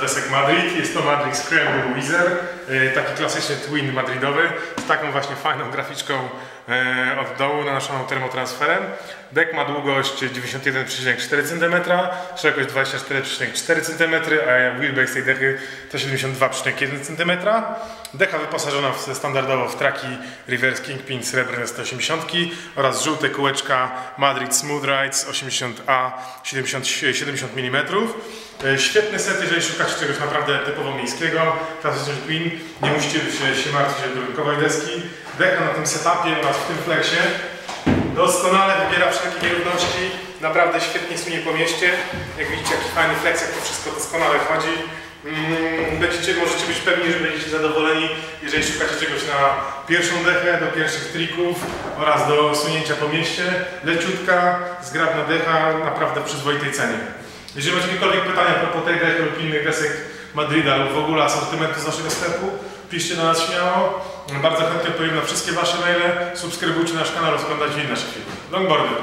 desek Madrid. Jest to Madrid Scramble Wizard, e, taki klasyczny twin madridowy z taką właśnie fajną graficzką e, od dołu nanoszoną termotransferem. Dek ma długość 91,4 cm, szerokość 24,4 cm, a wheelbase tej dechy to 72,1 cm. Decha wyposażona standardowo w traki Reverse Kingpin srebrne 180 oraz żółte kółeczka Madrid Smooth Rides 80A 70, 70 mm. Świetny set, jeżeli szukacie czegoś naprawdę typowo miejskiego, klasyczny twin, nie musicie się, się martwić o drobkowej deski. Decha na tym setupie oraz w tym flexie doskonale wybiera wszelkie nierówności, naprawdę świetnie sunie po mieście. Jak widzicie, jaki fajny flex, jak to wszystko doskonale chodzi. Mm, Będziecie, możecie być pewni, że będziecie zadowoleni, jeżeli szukacie czegoś na pierwszą dechę, do pierwszych trików oraz do sunięcia po mieście. Leciutka, zgrabna decha, naprawdę przyzwoitej cenie. Jeżeli macie jakiekolwiek pytania propos tej dechy lub innych desek Madryda lub w ogóle asortymentu z naszego sklepu, piszcie do nas śmiało. Bardzo chętnie odpowiem na wszystkie Wasze maile. Subskrybujcie nasz kanał, oglądajcie inne nasze filmy. Longboardy.